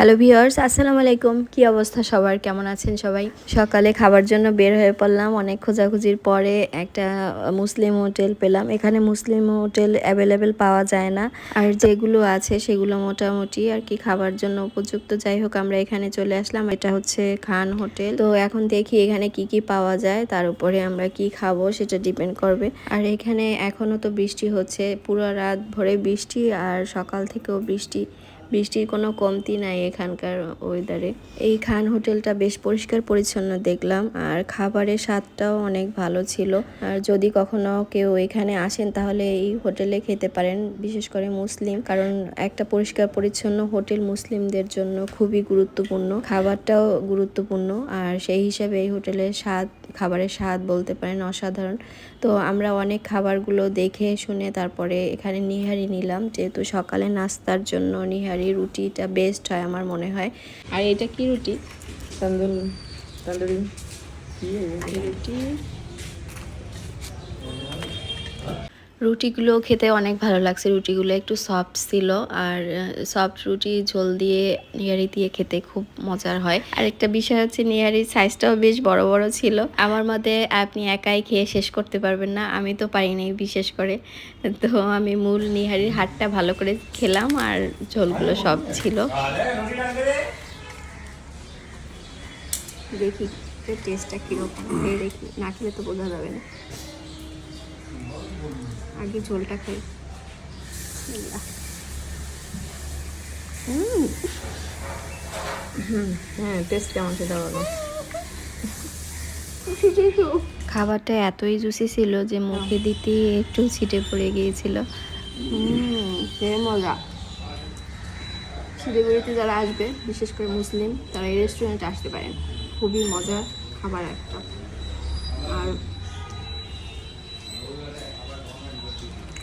Hello viewers আসসালামু আলাইকুম। কি অবস্থা সবার? কেমন আছেন সবাই? সকালে খাবার জন্য বের হয়ে পড়লাম। অনেক খোঁজাখুঁজির পরে একটা মুসলিম হোটেল পেলাম। এখানে মুসলিম হোটেল অ্যাভেলেবেল পাওয়া যায় না। আর যেগুলো আছে, সেগুলো মোটামুটি আর কি খাবার জন্য উপযুক্ত। যাই হোক, আমরা এখানে চলে আসলাম। এটা হচ্ছে খান হোটেল। তো এখন দেখি এখানে কি কি পাওয়া যায়। তার উপরে আমরা কি খাব, সেটা ডিপেন্ড করবে। আর এখানে এখনও তো বৃষ্টি হচ্ছে। পুরো রাত ভরে বৃষ্টি আর সকাল থেকেও বৃষ্টি। বৃষ্টির কোনো কমতি নাই এখানকার ওয়েদারে এই খান হোটেলটা বেশ পরিষ্কার পরিচ্ছন্ন দেখলাম, আর খাবারের স্বাদটাও অনেক ভালো ছিল। আর যদি কখনো কেউ এখানে আসেন, তাহলে এই হোটেলে খেতে পারেন, বিশেষ করে মুসলিম। কারণ একটা পরিষ্কার পরিচ্ছন্ন হোটেল মুসলিমদের জন্য খুবই গুরুত্বপূর্ণ, খাবারটাও গুরুত্বপূর্ণ। আর সেই হিসাবে এই হোটেলের স্বাদ খাবারের স্বাদ বলতে পারেন অসাধারণ। তো আমরা অনেক খাবারগুলো দেখে শুনে তারপরে এখানে নিহারি নিলাম। যেহেতু সকালে নাস্তার জন্য নিহারি রুটিটা বেস্ট হয় আমার মনে হয়। আর এটা কি রুটি? তন্দুর। তন্দুরি। রুটি। রুটিগুলো খেতে অনেক ভালো লাগছে। রুটিগুলো একটু সফট ছিল আর সফট রুটি ঝোল দিয়ে নিহারি দিয়ে খেতে খুব মজার হয়। আর একটা বিষয় হচ্ছে নিহারির সাইজটাও বেশ বড় বড় ছিল। আমার মতে আপনি একাই খেয়ে শেষ করতে পারবেন না, আমি তো পারি পারিনি বিশেষ করে। তো আমি মূল নিহারির হাটটা ভালো করে খেলাম আর ঝোলগুলো সব ছিল। দেখি টেস্টটা কীরকম? দেখি, না খেলে তো বোঝা যাবে না। আগে ঝোলটা খাই। হুম হ্যাঁ টেস্ট কেমন সেটা বলো। খাবারটা এতই জুসি ছিল যে মুখে দিতে একটু ছিটে পড়ে গিয়েছিল। মজা। শিলিগুড়িতে যারা আসবে বিশেষ করে মুসলিম তারা এই রেস্টুরেন্টে আসতে পারেন খুবই মজার খাবার একটা।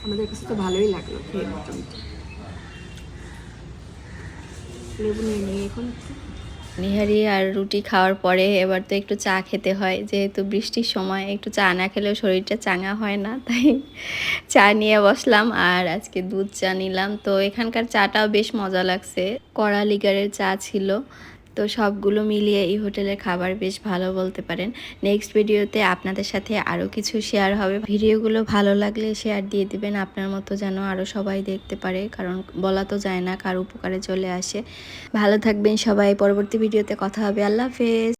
আমাদের কাছে তো ভালোই লাগল খেয়ে মোটামুটি। লেবু নিয়ে এখন নিহারি আর রুটি খাওয়ার পরে এবার তো একটু চা খেতে হয়, যেহেতু বৃষ্টির সময় একটু চা না খেলেও শরীরটা চাঙা হয় না, তাই চা নিয়ে বসলাম আর আজকে দুধ চা নিলাম। তো এখানকার চাটাও বেশ মজা লাগছে, কড়া লিগারের চা ছিল। তো সবগুলো মিলিয়ে এই হোটেলের খাবার বেশ ভালো বলতে পারেন। নেক্সট ভিডিওতে আপনাদের সাথে আরও কিছু শেয়ার হবে। ভিডিওগুলো ভালো লাগলে শেয়ার দিয়ে দিবেন। আপনার মতো যেন আরও সবাই দেখতে পারে। কারণ বলা তো যায় না কার উপকারে চলে আসে। ভালো থাকবেন সবাই। পরবর্তী ভিডিওতে কথা হবে। আল্লাহ হাফেজ।